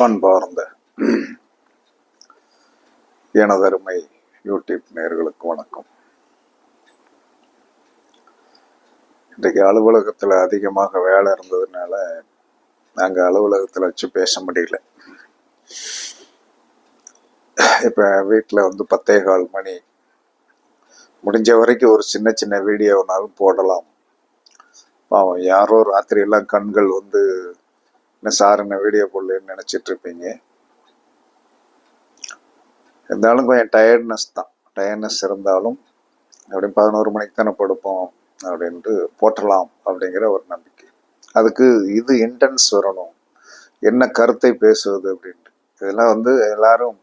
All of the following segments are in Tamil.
பண்பார்ந்த எனதருமை யூடியூப் நேர்களுக்கு வணக்கம். இன்றைக்கு அலுவலகத்தில் அதிகமாக வேலை இருந்ததுனால நாங்கள் அலுவலகத்தில் வச்சு பேச முடியல. இப்போ வீட்டில் வந்து பத்தே கால் மணி. முடிஞ்ச வரைக்கும் ஒரு சின்ன சின்ன வீடியோனாலும் போடலாம். பாவம் யாரோ ராத்திரியெல்லாம் கண்கள் வந்து என்ன சார் என்ன வீடியோ போடலன்னு நினச்சிட்டு இருப்பீங்க இருந்தாலும் கொஞ்சம் டயர்ட்னஸ் தான். டயர்ட்னஸ் இருந்தாலும் அப்படியே பதினோரு மணிக்கு தானே படுப்போம் அப்படின்ட்டு போட்டலாம் அப்படிங்கிற ஒரு நம்பிக்கை. அதுக்கு இது இன்டென்ஸ் வரணும். என்ன கருத்தை பேசுவது அப்படின்ட்டு. இதெல்லாம் வந்து எல்லாரும்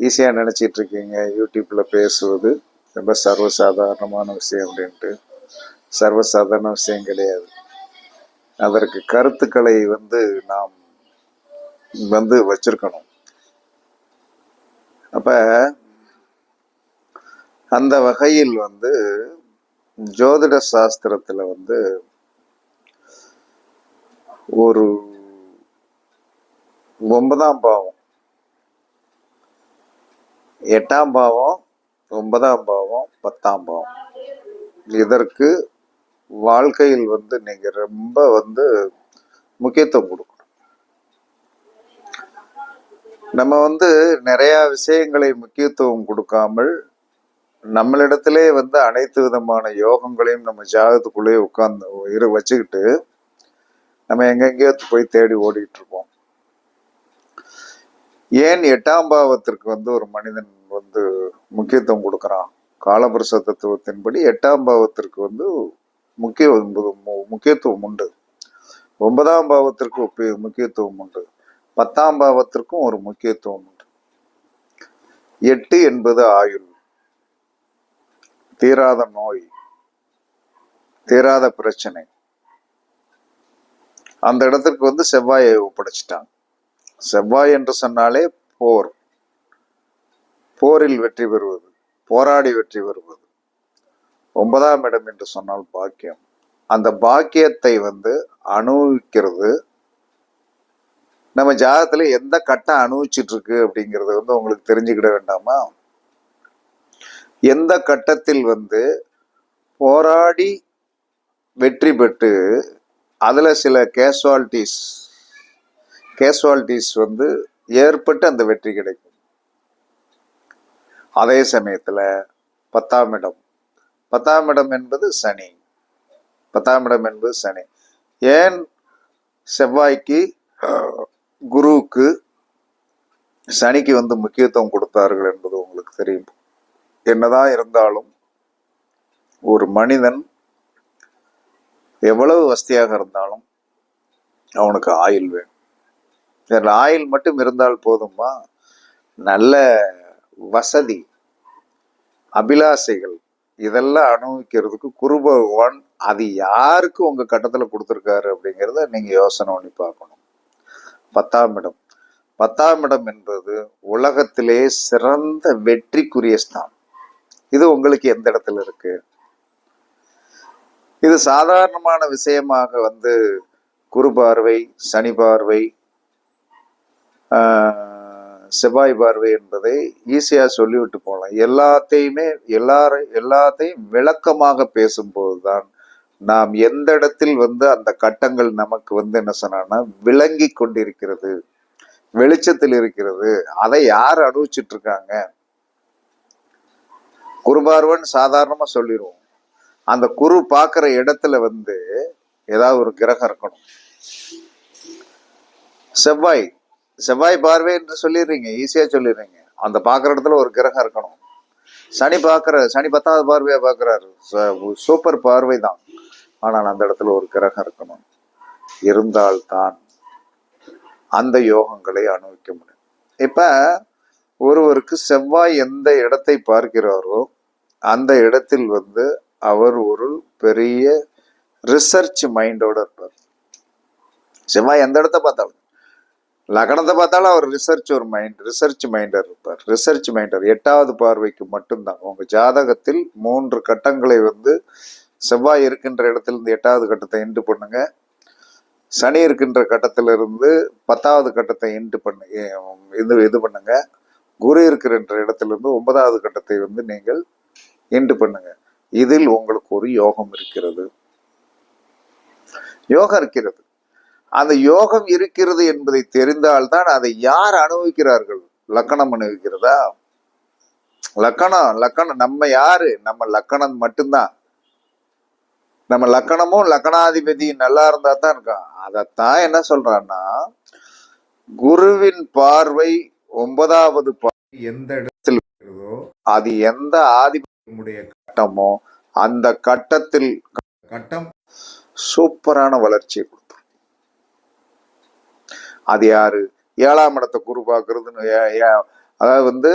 ஈஸியாக நினச்சிட்டு இருக்கீங்க யூடியூப்பில் பேசுவது ரொம்ப சர்வசாதாரணமான விஷயம் அப்படின்ட்டு. சர்வசாதாரண விஷயம் கிடையாது. அதற்கு கருத்துக்களை வந்து நாம் வந்து வச்சிருக்கணும். அப்ப அந்த வகையில் வந்து ஜோதிட சாஸ்திரத்துல வந்து ஒரு ஒன்பதாம் பாவம். எட்டாம் பாவம் ஒன்பதாம் பாவம் பத்தாம் பாவம். இதற்கு வாழ்க்கையில் வந்து நீங்க ரொம்ப வந்து முக்கியத்துவம் கொடுக்கணும். நம்ம வந்து நிறைய விஷயங்களை முக்கியத்துவம் கொடுக்காமல் நம்மளிடத்திலே வந்து அனைத்து விதமான யோகங்களையும் நம்ம ஜாதகத்துக்குள்ளேயே உட்கார்ந்து இரு வச்சுக்கிட்டு நம்ம எங்கெங்கேயோ போய் தேடி ஓடிட்டு இருப்போம். ஏன் எட்டாம் பாவத்திற்கு வந்து ஒரு மனிதன் வந்து முக்கியத்துவம் கொடுக்குறான்? காலபுருஷ தத்துவத்தின்படி எட்டாம் பாவத்திற்கு வந்து முக்கிய முக்கியத்துவம் உண்டு. ஒன்பதாம் பாவத்திற்கு முக்கியத்துவம் உண்டு. பத்தாம் பாவத்திற்கும் ஒரு முக்கியத்துவம் உண்டு. எட்டு என்பது ஆயுள். தீராத நோய். தீராத பிரச்சனை. அந்த இடத்திற்கு வந்து செவ்வாயை ஒப்படைச்சிட்டாங்க. செவ்வாய் என்று சொன்னாலே போர். போரில் வெற்றி பெறுவது. போராடி வெற்றி பெறுவது. ஒன்பதாம் இடம் என்று சொன்னால் பாக்கியம். அந்த பாக்கியத்தை வந்து அனுபவிக்கிறது. நம்ம ஜாதகத்துல எந்த கட்டம் அனுபவிச்சுட்டு இருக்கு அப்படிங்கறது வந்து உங்களுக்கு தெரிஞ்சுக்கிட வேண்டாமா? எந்த கட்டத்தில் வந்து போராடி வெற்றி பெற்று அதுல சில கேஷுவாலிட்டிஸ் கேஸ்வாலிட்டிஸ் வந்து ஏற்பட்டு அந்த வெற்றி கிடைக்கும். அதே சமயத்துல பத்தாம் இடம். பத்தாம் இடம் என்பது சனி. பத்தாம் இடம் என்பது சனி. ஏன் செவ்வாய்க்கு குருவுக்கு சனிக்கு வந்து முக்கியத்துவம் கொடுத்தார்கள் என்பது உங்களுக்கு தெரியும். என்னதான் இருந்தாலும் ஒரு மனிதன் எவ்வளவு வசதியாக இருந்தாலும் அவனுக்கு ஆயில் வேணும். இதில் ஆயில் மட்டும் இருந்தால் போதுமா? நல்ல வசதி அபிலாசைகள் இதெல்லாம் அனுபவிக்கிறதுக்கு குரு பகவான் அது யாருக்கு உங்க கட்டத்துல கொடுத்துருக்காரு அப்படிங்கிறத நீங்க யோசனை பண்ணி பார்க்கணும். பத்தாம் இடம். பத்தாம் இடம் என்பது உலகத்திலே சிறந்த வெற்றிக்குரிய ஸ்தானம். இது உங்களுக்கு எந்த இடத்துல இருக்கு? இது சாதாரணமான விஷயமாக வந்து குரு பார்வை சனி பார்வை ஆஹ், செவ்வாய் பார்வை என்பதை ஈஸியாக சொல்லிவிட்டு போகலாம். எல்லாத்தையுமே எல்லாரும் எல்லாத்தையும் விளக்கமாக பேசும்போது தான் நாம் எந்த இடத்தில் வந்து அந்த கட்டங்கள் நமக்கு வந்து என்ன சொன்னான்னா விளங்கி கொண்டிருக்கிறது வெளிச்சத்தில் இருக்கிறது. அதை யார் அனுபவிச்சுட்டு இருக்காங்க குருபார்வன் சாதாரணமாக சொல்லிடுவோம் அந்த குரு பார்க்குற இடத்துல வந்து ஏதாவது ஒரு கிரகம் இருக்கணும். செவ்வாய் செவ்வாய் பார்வை என்று சொல்லிடுறீங்க ஈஸியா சொல்லிடுறீங்க. அந்த பார்க்குற இடத்துல ஒரு கிரகம் இருக்கணும். சனி பார்க்குற சனி பத்தாவது பார்வையாக பார்க்குறாரு. சூப்பர் பார்வை தான். ஆனால் அந்த இடத்துல ஒரு கிரகம் இருக்கணும். இருந்தால்தான் அந்த யோகங்களை அனுபவிக்க முடியும். இப்ப ஒருவருக்கு செவ்வாய் எந்த இடத்தை பார்க்கிறாரோ அந்த இடத்தில் வந்து அவர் ஒரு பெரிய ரிசர்ச் மைண்டோட இருப்பார். செவ்வாய் எந்த இடத்த பார்த்தாலும். லக்னத்தை பார்த்தாலும் அவர் ரிசர்ச் ஒரு மைண்ட் ரிசர்ச் மைண்டர் இருப்பார். ரிசர்ச் மைண்டர் எட்டாவது பார்வைக்கு மட்டும்தான். உங்க ஜாதகத்தில் மூன்று கட்டங்களை வந்து செவ்வாய் இருக்கின்ற இடத்திலிருந்து எட்டாவது கட்டத்தை எண்டு பண்ணுங்க. சனி இருக்கின்ற கட்டத்திலிருந்து பத்தாவது கட்டத்தை எண்டு பண்ணு இது இது பண்ணுங்க. குரு இருக்கின்ற இடத்திலிருந்து ஒன்பதாவது கட்டத்தை வந்து நீங்கள் எண்டு பண்ணுங்க. இதில் உங்களுக்கு ஒரு யோகம் இருக்கிறது. யோகம் இருக்கிறது. அந்த யோகம் இருக்கிறது என்பதை தெரிந்தால்தான் அதை யார் அனுபவிக்கிறார்கள்? லக்கணம் அனுபவிக்கிறதா? லக்கணம் லக்கணம். நம்ம யாரு? நம்ம லக்கணம் மட்டும்தான். நம்ம லக்கணமும் லக்கணாதிபதி நல்லா இருந்தா தான் இருக்கான் அதைத்தான் என்ன சொல்றான்னா குருவின் பார்வை ஒன்பதாவது பார்வை எந்த இடத்தில் இருக்கிறதோ அது எந்த ஆதிபத்தியமுடைய கட்டமோ அந்த கட்டத்தில் கட்டம் சூப்பரான வளர்ச்சி அது யாரு? ஏழாம் இடத்தை குரு பார்க்கறதுன்னு ஏ- அதாவது வந்து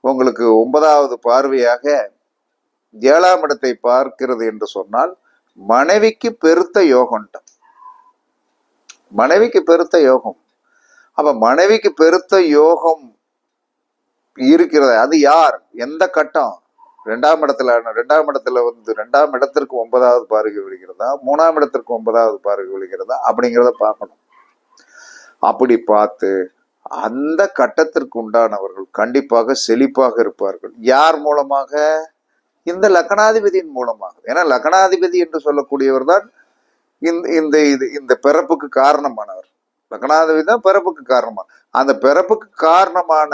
உங்களுக்கு ஒன்பதாவது பார்வையாக ஏழாம் இடத்தை பார்க்கிறது என்று சொன்னால் மனைவிக்கு பெருத்த யோகம்ட்டான் மனைவிக்கு பெருத்த யோகம். அப்ப மனைவிக்கு பெருத்த யோகம் இருக்கிறது அது யார்? எந்த கட்டம்? ரெண்டாம் இடத்துல ரெண்டாம் இடத்துல வந்து ரெண்டாம் இடத்திற்கு ஒன்பதாவது பார்வை விழுகிறதா? மூணாம் இடத்திற்கு ஒன்பதாவது பார்வை விழுகிறதா? அப்படிங்கிறத பார்க்கணும். அப்படி பார்த்து அந்த கட்டத்திற்கு உண்டானவர்கள் கண்டிப்பாக செழிப்பாக இருப்பார்கள். யார் மூலமாக? இந்த லக்னாதிபதியின் மூலமாக. ஏன்னா லக்னாதிபதி என்று சொல்லக்கூடியவர் தான் இந்த இந்த இது இந்த பிறப்புக்கு காரணமானவர். லக்னாதிபதி தான் பிறப்புக்கு காரணமா. அந்த பிறப்புக்கு காரணமான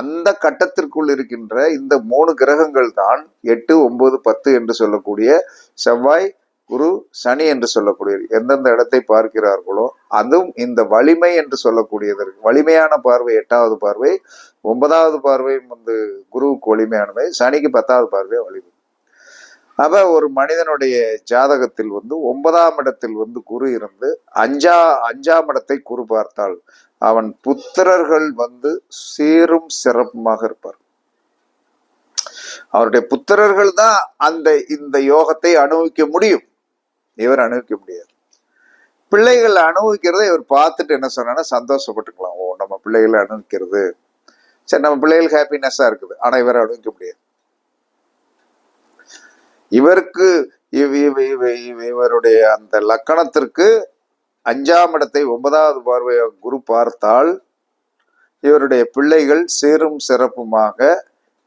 அந்த கட்டத்திற்குள் இருக்கின்ற இந்த மூணு கிரகங்கள் தான் எட்டு ஒன்பது பத்து என்று சொல்லக்கூடிய செவ்வாய் குரு சனி என்று சொல்லக்கூடிய எந்தெந்த இடத்தை பார்க்கிறார்களோ அதுவும் இந்த வலிமை என்று சொல்லக்கூடியதற்கு வலிமையான பார்வை எட்டாவது பார்வை ஒன்பதாவது பார்வையும் வந்து குருவுக்கு வலிமையானவை சனிக்கு பத்தாவது பார்வை வலிமை. அப்ப ஒரு மனிதனுடைய ஜாதகத்தில் வந்து ஒன்பதாம் இடத்தில் வந்து குரு இருந்து அஞ்சா அஞ்சாம் இடத்தை குரு பார்த்தால் அவன் புத்திரர்கள் வந்து சீரும் சிறப்புமாக இருப்பார். அவருடைய புத்திரர்கள் தான் அந்த இந்த யோகத்தை அனுபவிக்க முடியும். இவர் அனுபவிக்க முடியாது. பிள்ளைகள் அனுபவிக்கிறதை இவர் பார்த்துட்டு என்ன சொன்னா சந்தோஷப்பட்டுக்கலாம். ஓ நம்ம பிள்ளைகளை அனுபவிக்கிறது சரி நம்ம பிள்ளைகள் ஹாப்பினஸ்ஸா இருக்குது. ஆனா இவர் அனுபவிக்க முடியாது. இவருக்கு இவருடைய அந்த லக்கணத்திற்கு அஞ்சாம் இடத்தை ஒன்பதாவது பார்வையாக குரு பார்த்தால் இவருடைய பிள்ளைகள் சீரும் சிறப்புமாக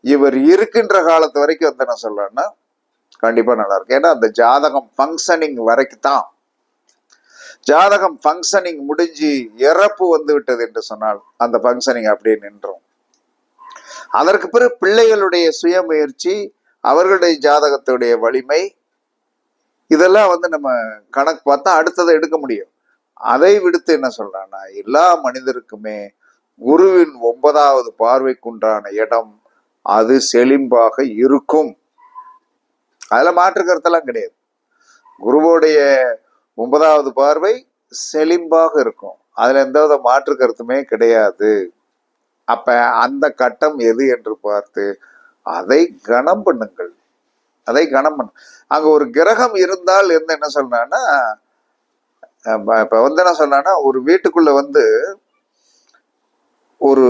இவர் இருக்கின்ற காலத்து வரைக்கும் வந்து என்ன சொல்லலாம்னா கண்டிப்பா நல்லா இருக்கும் ஏன்னா அந்த ஜாதகம் ஃபங்க்ஷனிங் வரைக்கும் தான் ஜாதகம் ஃபங்க்ஷனிங் முடிஞ்சு இறப்பு வந்து விட்டது என்று சொன்னால் அந்த ஃபங்க்ஷனிங் அப்படியே நின்றோம். அதற்கு பிறகு பிள்ளைகளுடைய சுயமுயற்சி அவர்களுடைய ஜாதகத்துடைய வலிமை இதெல்லாம் வந்து நம்ம கணக்கு பார்த்தா அடுத்ததை எடுக்க முடியும். அதை விடுத்து என்ன சொல்றான்னா எல்லா மனிதருக்குமே குருவின் ஒன்பதாவது பார்வைக்குண்டான இடம் அது செழிம்பாக இருக்கும். அதுல மாற்று கருத்தெல்லாம் கிடையாது. குருவோடைய ஒன்பதாவது பார்வை செழிம்பாக இருக்கும். அதுல எந்தவித மாற்று கருத்துமே கிடையாது. அப்ப அந்த கட்டம் எது என்று பார்த்து அதை கனம் பண்ணுங்கள். அதை கனம் பண்ணு. அங்க ஒரு கிரகம் இருந்தால் எந்த என்ன சொல்றான்னா இப்ப வந்து என்ன சொல்றான்னா ஒரு வீட்டுக்குள்ள வந்து ஒரு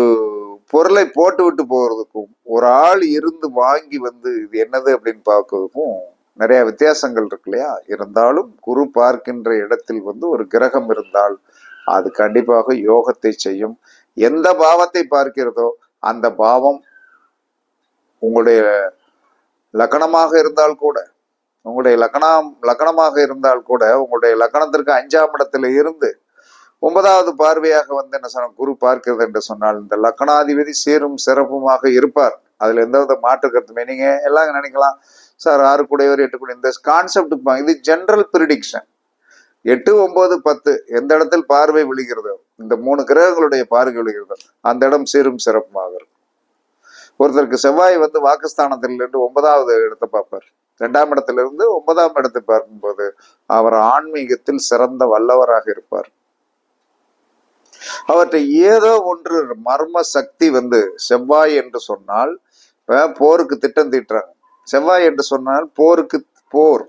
பொருளை போட்டு விட்டு போகிறதுக்கும் ஒரு ஆள் இருந்து வாங்கி வந்து இது என்னது அப்படின்னு பார்க்கறதுக்கும் நிறைய வித்தியாசங்கள் இருக்கு இல்லையா? இருந்தாலும் குரு பார்க்கின்ற இடத்தில் வந்து ஒரு கிரகம் இருந்தால் அது கண்டிப்பாக யோகத்தை செய்யும். எந்த பாவத்தை பார்க்கிறதோ அந்த பாவம் உங்களுடைய லக்கணமாக இருந்தால் கூட உங்களுடைய லக்கணம் லக்கணமாக இருந்தால் கூட உங்களுடைய லக்கணத்திற்கு அஞ்சாம் இடத்துல இருந்து ஒன்பதாவது பார்வையாக வந்து என்ன சொன்ன குரு பார்க்கிறது என்று சொன்னால் இந்த லக்கணாதிபதி சீரும் சிறப்புமாக இருப்பார். அதுல எந்தவித மாற்று கருத்துமே. நீங்க எல்லாம் நினைக்கலாம்? சார் ஆறு கூடையவர் எட்டு கூட. இந்த கான்செப்ட் இது ஜென்ரல் ப்ரிடிக்ஷன் எட்டு ஒன்பது பத்து எந்த இடத்தில் பார்வை விழுகிறதோ இந்த மூணு கிரகங்களுடைய பார்வை விழுகிறதோ அந்த இடம் சீரும் சிறப்புமாக இருக்கும். ஒருத்தருக்கு செவ்வாய் வந்து வாக்குஸ்தானத்திலிருந்து ஒன்பதாவது இடத்தை பார்ப்பார். ரெண்டாம் இடத்துல இருந்து ஒன்பதாம் இடத்தை பார்க்கும்போது அவர் ஆன்மீகத்தில் சிறந்த வல்லவராக இருப்பார். அவற்றை ஏதோ ஒன்று மர்ம சக்தி வந்து செவ்வாய் என்று சொன்னால் இப்போ போருக்கு திட்டம் தீட்டுறாங்க. செவ்வாய் என்று சொன்னால் போருக்கு போர்.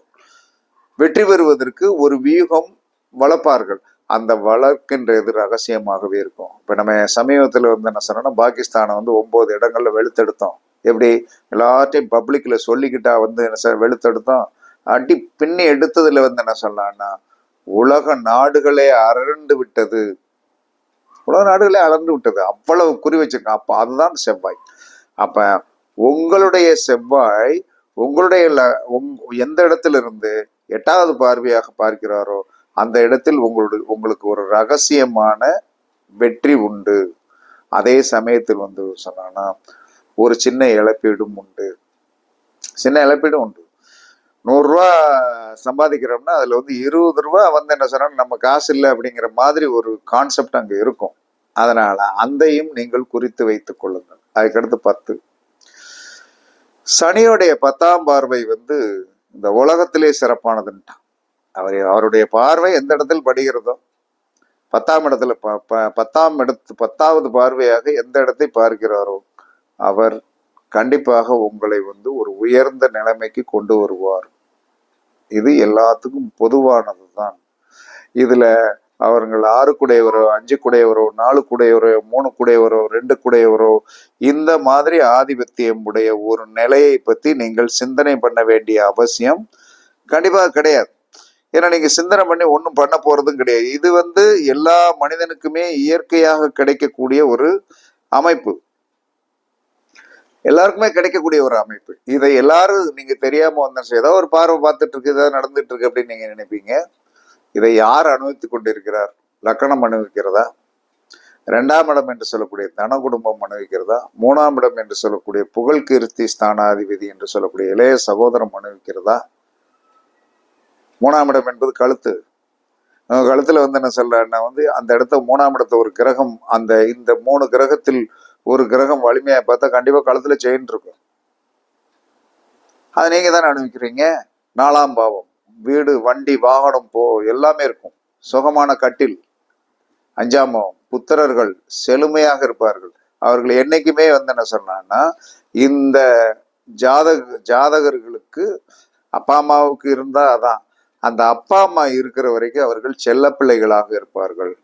வெற்றி பெறுவதற்கு ஒரு வியூகம் வளர்ப்பார்கள். அந்த வளர்க்கின்றது ரகசியமாகவே இருக்கும். இப்போ நம்ம சமீபத்தில் வந்து என்ன சொன்னோம்னா பாகிஸ்தானை வந்து ஒம்பது இடங்களில் வெளுத்தெடுத்தோம். எப்படி? எல்லாத்தையும் பப்ளிக்ல சொல்லிக்கிட்டா வந்து என்ன சார் வெளுத்தெடுத்தோம். அடி பின்னி எடுத்ததுல வந்து என்ன சொல்லலாம்னா உலக நாடுகளே அரண்டு விட்டது. உலக நாடுகளே அலர்ந்து விட்டது. அவ்வளவு குறி வச்சிருக்கான் அப்போ அதுதான் செவ்வாய். அப்போ உங்களுடைய செவ்வாய் உங்களுடைய ல- உங்- எந்த இடத்துல இருந்து எட்டாவது பார்வையாக பார்க்கிறாரோ அந்த இடத்தில் உங்களுடைய உங்களுக்கு ஒரு ரகசியமான வெற்றி உண்டு. அதே சமயத்தில் வந்து சொன்னான்னா ஒரு சின்ன இழப்பீடும் உண்டு. சின்ன இழப்பீடும் உண்டு. நூறுரூவா சம்பாதிக்கிறோம்னா அதில் வந்து இருபது ரூபா வந்து என்ன சொன்னா நம்ம காசு இல்லை அப்படிங்கிற மாதிரி ஒரு கான்செப்ட் அங்கே இருக்கும். அதனால் அந்தையும் நீங்கள் குறித்து வைத்துக் கொள்ளுங்கள். அதுக்கடுத்து பத்து. சனியோடைய பத்தாம் பார்வை வந்து இந்த உலகத்திலே சிறப்பானதுன்ட்டான். அவர் அவருடைய பார்வை எந்த இடத்தில் படுகிறதோ பத்தாம் இடத்துல ப- ப- பத்தாம் இடத்து பத்தாவது பார்வையாக எந்த இடத்தை பார்க்கிறாரோ அவர் கண்டிப்பாக உங்களை வந்து ஒரு உயர்ந்த நிலைமைக்கு கொண்டு வருவார். இது எல்லாத்துக்கும் பொதுவானது தான் இதுல அவர்கள் ஆறு குடையவரோ அஞ்சு குடையவரோ நாலு குடையவரோ மூணு குடையவரோ ரெண்டு குடையவரோ இந்த மாதிரி ஆதிபத்தியம் உடைய ஒரு நிலையை பத்தி நீங்கள் சிந்தனை பண்ண வேண்டிய அவசியம் கண்டிப்பாக கிடையாது. ஏன்னா நீங்க சிந்தனை பண்ணி ஒன்றும் பண்ண போறதும் கிடையாது. இது வந்து எல்லா மனிதனுக்குமே இயற்கையாக கிடைக்கக்கூடிய ஒரு அமைப்பு. எல்லாருக்குமே கிடைக்கக்கூடிய ஒரு அமைப்பு. இதை எல்லாரும் நீங்க தெரியாம வந்த ஏதோ ஒரு பார்வை பார்த்துட்டு இருக்கு ஏதாவது நடந்துட்டு இருக்கு அப்படின்னு நீங்க நினைப்பீங்க. இதை யார் அனுபவித்துக் கொண்டிருக்கிறார்? லக்கணம் அனுபவிக்கிறதா? இரண்டாம் இடம் என்று சொல்லக்கூடிய தன குடும்பம் அனுபவிக்கிறதா? மூணாம் இடம் என்று சொல்லக்கூடிய புகழ் கீர்த்தி ஸ்தானாதிபதி என்று சொல்லக்கூடிய இளைய சகோதரம் அனுபவிக்கிறதா? மூணாம் இடம் என்பது கழுத்து. கழுத்துல வந்து என்ன சொல்றேன்னா வந்து அந்த இடத்த மூணாம் இடத்த ஒரு கிரகம் அந்த இந்த மூணு கிரகத்தில் ஒரு கிரகம் வலிமையாக பார்த்தா கண்டிப்பா களத்தில் செயின் இருக்கும். அதை நீங்க தானே அனுபவிக்கிறீங்க நாலாம் பாவம். வீடு வண்டி வாகனம் போ எல்லாமே இருக்கும். சுகமான கட்டில். அஞ்சாம் பாவம். புத்திரர்கள் செழுமையாக இருப்பார்கள். அவர்கள் என்னைக்குமே வந்து என்ன சொன்னான்னா இந்த ஜாதக ஜாதகர்களுக்கு அப்பா அம்மாவுக்கு இருந்தா அதான். அந்த அப்பா அம்மா இருக்கிற வரைக்கும் அவர்கள் செல்ல பிள்ளைகளாக இருப்பார்கள்.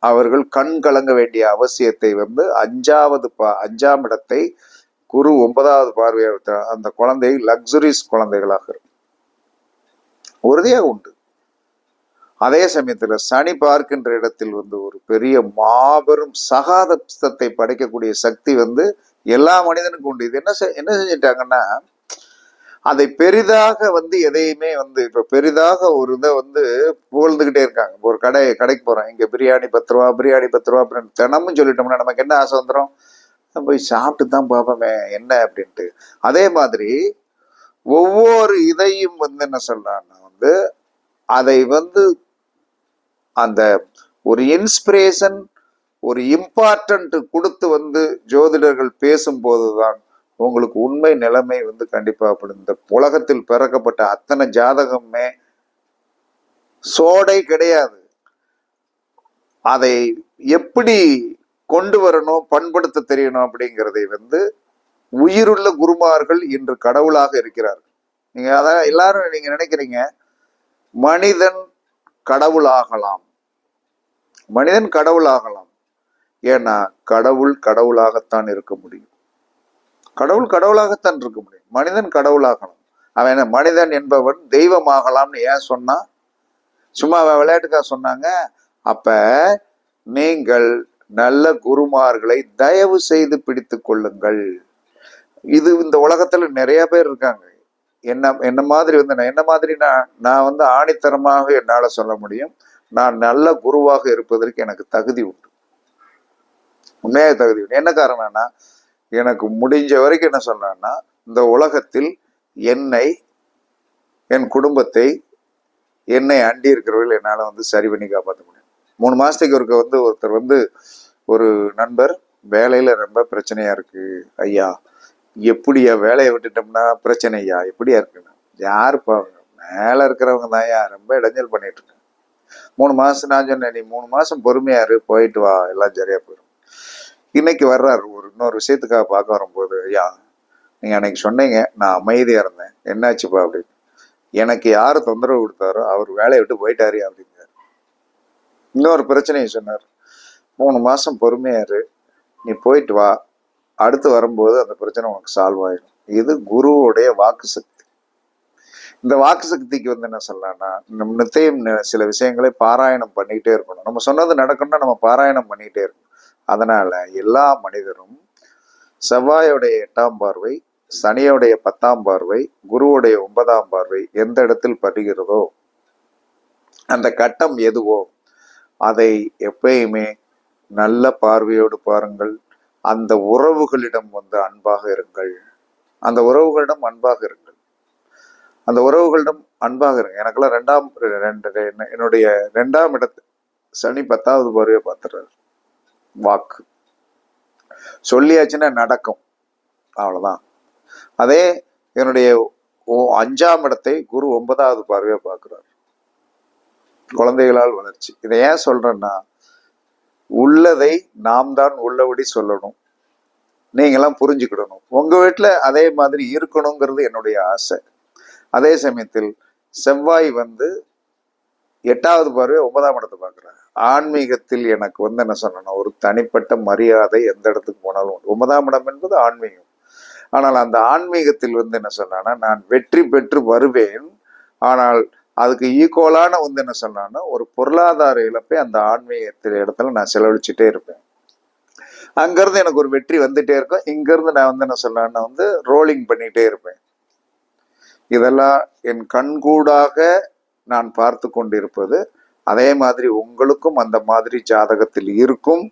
அவர்கள் கண் கலங்க வேண்டிய அவசியத்தை வந்து அஞ்சாவது பா அஞ்சாம் இடத்தை குரு ஒன்பதாவது பார்வையாக அந்த குழந்தை லக்ஸுரிஸ் குழந்தைகளாக இருக்கும். உறுதியாக உண்டு. அதே சமயத்தில் சனி பார்க்கின்ற இடத்தில் வந்து ஒரு பெரிய மாபெரும் சகாதத்தை படைக்கக்கூடிய சக்தி வந்து எல்லா மனிதனுக்கும் உண்டு. இது என்ன செ- என்ன செஞ்சிட்டாங்கன்னா அதை பெரிதாக வந்து எதையுமே வந்து இப்ப பெரிதாக ஒரு இதை வந்து புகழ்ந்துகிட்டே இருக்காங்க. ஒரு கடை கடைக்கு போறோம். இங்க பிரியாணி பத்து ரூபா பிரியாணி பத்து ரூபா அப்படின்னு தினமும் சொல்லிட்டோம்னா நமக்கு என்ன ஆசை வந்துடும் போய் சாப்பிட்டு தான் பார்ப்போமே என்ன அப்படின்ட்டு. அதே மாதிரி ஒவ்வொரு இதையும் வந்து என்ன சொல்றான்னா வந்து அதை வந்து அந்த ஒரு இன்ஸ்பிரேஷன் ஒரு இம்பார்ட்டன்ட் கொடுத்து வந்து ஜோதிடர்கள் பேசும்போது தான் உங்களுக்கு உண்மை நிலைமை வந்து கண்டிப்பாக அப்படி. இந்த உலகத்தில் பிறக்கப்பட்ட அத்தனை ஜாதகமே சோடை கிடையாது. அதை எப்படி கொண்டு வரணும் பண்படுத்த தெரியணும் அப்படிங்கிறதை வந்து உயிருள்ள குருமார்கள் இன்று கடவுளாக இருக்கிறார்கள். நீங்கள் அதான் எல்லாரும் நீங்கள் நினைக்கிறீங்க மனிதன் கடவுளாகலாம் மனிதன் கடவுளாகலாம் ஏன்னா கடவுள் கடவுளாகத்தான் இருக்க முடியும். கடவுள் கடவுளாகத்தான் இருக்க முடியும். மனிதன் கடவுளாகணும். அவன் என்ன மனிதன் என்பவன் தெய்வமாகலாம்னு ஏன் சொன்னா? சும்மா அவன் விளையாட்டுக்காக சொன்னாங்க. அப்ப நீங்கள் நல்ல குருமார்களை தயவு செய்து பிடித்து கொள்ளுங்கள். இது இந்த உலகத்துல நிறைய பேர் இருக்காங்க. என்ன என்ன மாதிரி வந்து நான் என்ன மாதிரினா நான் நான் வந்து ஆணித்தரமாக என்னால சொல்ல முடியும்? நான் நல்ல குருவாக இருப்பதற்கு எனக்கு தகுதி உண்டு. உண்மையாக தகுதி உண்டு. என்ன காரணம்னா எனக்கு முடிஞ்ச வரைக்கும் என்ன சொன்னேன்னா இந்த உலகத்தில் என்னை என் குடும்பத்தை என்னை அண்டி இருக்கிறவர்கள் என்னால் வந்து சரி பண்ணி காப்பாற்ற முடியும். மூணு மாதத்துக்கு ஒருக்க வந்து ஒருத்தர் வந்து ஒரு நண்பர் வேலையில் ரொம்ப பிரச்சனையாக இருக்குது ஐயா. எப்படியா வேலையை விட்டுட்டோம்னா பிரச்சனை ஐயா எப்படியா இருக்குன்னு. யாருப்பா அவங்க? மேலே இருக்கிறவங்க தான் ஐயா ரொம்ப இடைஞ்சல் பண்ணிட்டு இருக்காங்க. மூணு மாதம் நான் சொன்னேன் நீ மூணு மாதம் பொறுமையாரு போயிட்டு வா எல்லாம் சரியாக போயிடும். இன்னைக்கு வர்றாரு. ஒரு இன்னொரு விஷயத்துக்காக பார்க்க வரும்போது ஐயா நீங்கள் அன்னைக்கு சொன்னீங்க நான் அமைதியாக இருந்தேன். என்னாச்சுப்பா அப்படின்னு. எனக்கு யார் தொந்தரவு கொடுத்தாரோ அவர் வேலையை விட்டு போயிட்டாரு அப்படிங்கிறார் இன்னொரு பிரச்சனையை சொன்னார். மூணு மாதம் பொறுமையாரு நீ போயிட்டு வா. அடுத்து வரும்போது அந்த பிரச்சனை உனக்கு சால்வ் ஆயிடும் இது குருவுடைய வாக்கு சக்தி. இந்த வாக்கு சக்திக்கு வந்து என்ன சொல்லலாம்னா நித்தையும் சில விஷயங்களை பாராயணம் பண்ணிக்கிட்டே இருக்கணும். நம்ம சொன்னது நடக்கணும்னா நம்ம பாராயணம் பண்ணிக்கிட்டே இருக்கணும். அதனால எல்லா மனிதரும் செவ்வாயோடைய எட்டாம் பார்வை சனியோடைய பத்தாம் பார்வை குருவுடைய ஒன்பதாம் பார்வை எந்த இடத்தில் படுகிறதோ அந்த கட்டம் எதுவோ அதை எப்பயுமே நல்ல பார்வையோடு பாருங்கள். அந்த உறவுகளிடம் வந்து அன்பாக இருங்கள். அந்த உறவுகளிடம் அன்பாக இருங்கள். அந்த உறவுகளிடம் அன்பாக இருங்க எனக்கெல்லாம் ரெண்டாம் ரெண்டு ரெண்டு- என்னுடைய ரெண்டாம் இடத்து சனி பத்தாவது பார்வையை பார்த்துறாரு வாக்கு. சொல்லியாச்சுன்னா நடக்கும். அவ்வளவுதான். அதே என்னுடைய ஓ- அஞ்சாம் இடத்தை குரு ஒன்பதாவது பார்வையை பார்க்கிறார். குழந்தைகளால் வளர்ச்சி. இதை ஏன் சொல்றேன்னா உள்ளதை நாம் தான் உள்ளபடி சொல்லணும். நீங்களாம் புரிஞ்சுக்கிடணும். உங்க வீட்டுல அதே மாதிரி இருக்கணுங்கிறது என்னுடைய ஆசை. அதே சமயத்தில் செவ்வாய் வந்து எட்டாவது பார்வை ஒன்பதாம் இடத்தை பார்க்குறேன். ஆன்மீகத்தில் எனக்கு வந்து என்ன சொன்னா ஒரு தனிப்பட்ட மரியாதை எந்த இடத்துக்கு போனாலும் உண்டு. ஒன்பதாம் இடம் என்பது ஆன்மீகம். ஆனால் அந்த ஆன்மீகத்தில் வந்து என்ன சொன்னான்னா நான் வெற்றி பெற்று வருவேன். ஆனால் அதுக்கு ஈக்குவலான வந்து என்ன சொன்னான்னா ஒரு பொருளாதார இழப்பை அந்த ஆன்மீகத்தில் இடத்துல நான் செலவழிச்சுட்டே இருப்பேன். அங்கேருந்து எனக்கு ஒரு வெற்றி வந்துட்டே இருக்கும். இங்கேருந்து நான் வந்து என்ன சொன்னேன்னா வந்து ரோலிங் பண்ணிகிட்டே இருப்பேன். இதெல்லாம் என் கண்கூடாக நான் பார்த்து கொண்டிருப்பது அதே மாதிரி உங்களுக்கும் அந்த மாதிரி ஜாதகத்தில் இருக்கும்.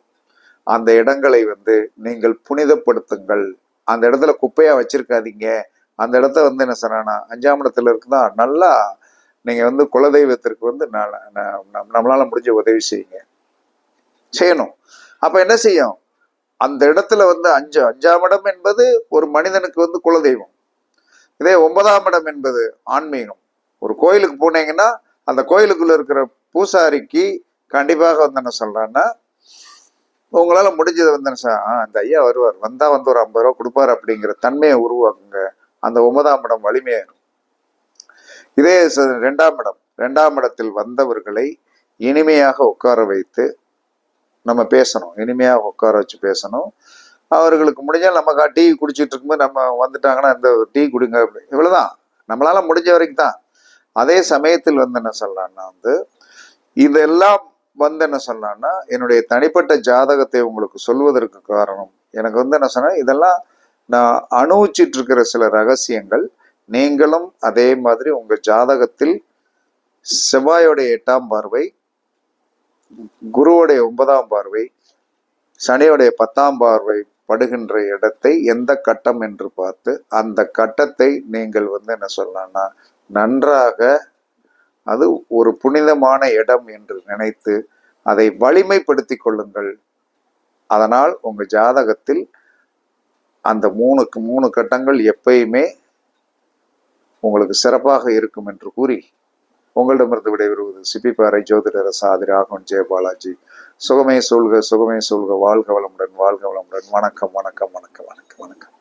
அந்த இடங்களை வந்து நீங்கள் புனிதப்படுத்துங்கள். அந்த இடத்துல குப்பையா வச்சிருக்காதீங்க. அந்த இடத்த வந்து என்ன சொன்னா அஞ்சாம் இடத்துல இருக்குதா? நல்லா நீங்க வந்து குலதெய்வத்திற்கு வந்து ந- நம்மளால முடிஞ்ச உதவி செய்யுங்க. செய்யணும். அப்ப என்ன செய்யும்? அந்த இடத்துல வந்து அஞ்சு அஞ்சாம் இடம் என்பது ஒரு மனிதனுக்கு வந்து குலதெய்வம். இதே ஒன்பதாம் இடம் என்பது ஆன்மீகம். ஒரு கோயிலுக்கு போனீங்கன்னா அந்த கோயிலுக்குள்ள இருக்கிற பூசாரிக்கு கண்டிப்பாக வந்து என்ன சொல்றான்னா உங்களால முடிஞ்சது வந்து என்ன ஆ, அந்த ஐயா வருவார். வந்தா வந்து ஒரு ஐம்பது ரூபா கொடுப்பாரு அப்படிங்கிற தன்மையை உருவாக்குங்க. அந்த ஒன்பதாம் இடம் வலிமையாயிரும் இதே ரெண்டாம் இடம். ரெண்டாம் இடத்தில் வந்தவர்களை இனிமையாக உட்கார வைத்து நம்ம பேசணும். இனிமையாக உட்கார வச்சு பேசணும். அவர்களுக்கு முடிஞ்சால் நம்ம டீ குடிச்சிட்டு இருக்கும்போது நம்ம வந்துட்டாங்கன்னா இந்த டீ குடிங்க அப்படி. நம்மளால முடிஞ்ச வரைக்கும் தான் அதே சமயத்தில் வந்து என்ன சொல்லலாம்னா வந்து இதெல்லாம் வந்து என்ன சொல்லலாம்னா என்னுடைய தனிப்பட்ட ஜாதகத்தை உங்களுக்கு சொல்வதற்கு காரணம். எனக்கு வந்து என்ன சொன்னா இதெல்லாம் நான் அனுபவிச்சிட்டு இருக்கிற சில ரகசியங்கள் நீங்களும் அதே மாதிரி உங்க ஜாதகத்தில் செவ்வாயோடைய எட்டாம் பார்வை குருவுடைய ஒன்பதாம் பார்வை சனியோடைய பத்தாம் பார்வை படுகின்ற இடத்தை எந்த கட்டம் என்று பார்த்து அந்த கட்டத்தை நீங்கள் வந்து என்ன சொல்லலாம்னா நன்றாக அது ஒரு புனிதமான இடம் என்று நினைத்து அதை வலிமைப்படுத்திக் கொள்ளுங்கள். அதனால் உங்க ஜாதகத்தில் அந்த மூணுக்கு மூணு கட்டங்கள் எப்பயுமே உங்களுக்கு சிறப்பாக இருக்கும் என்று கூறி உங்களிடமிருந்து விடைபெறுவது சிப்பிப்பாறை ஜோதிடர சாதி ராகவன் ஜெயபாலாஜி சுகமே சொல்க சுகமே சொல்க வாழ்க வளமுடன் வாழ்க வளமுடன். வணக்கம் வணக்கம் வணக்கம் வணக்கம் வணக்கம்.